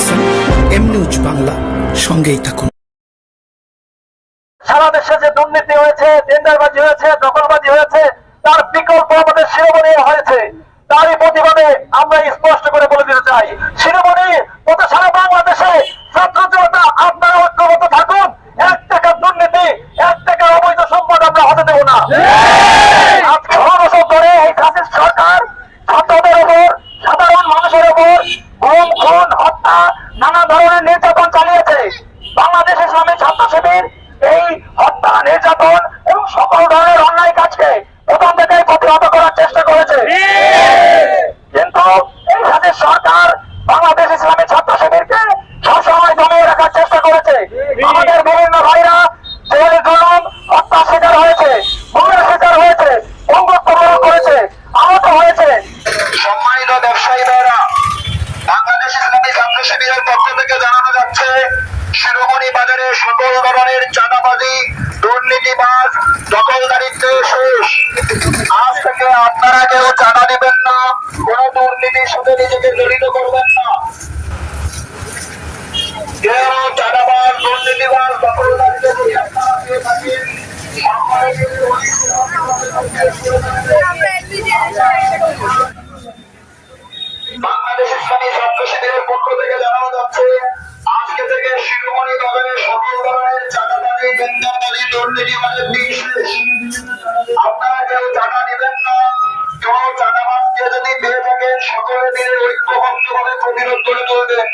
দেখছেন M news Bangla, সঙ্গেই থাকুন। সারা দেশে যে দুর্নীতি হয়েছে টেন্ডারবাজি হয়েছে, দখলবাজি হয়েছে, তার বিকল্প আমাদের শিরোমণি হয়েছে। তারই প্রতিবাদে আমরা স্পষ্ট করে বলে দিতে চাই, শিরোমণি ছাত্র শিবির এই হত্যা নির্যাতন এবং সকল ধরনের অন্যায় কাজকে প্রথম থেকে প্রতিহত করার চেষ্টা করেছে। কিন্তু এই সরকার শিরোমণি বাজারে সকল ধরনের চাঁদাবাজি, দুর্নীতিবাজ, দখলদারিত্ব শেষ। আজ থেকে আপনারা কেউ চাঁদা দিবেন না, কোন দুর্নীতির সাথে নিজেকে জড়িত করবেন না। কেউ বিশেষ আপনারা নেবেন না। যদি পেয়ে থাকেন সকলে মিলে ঐক্যবদ্ধভাবে প্রতিরোধ করে তুলবেন।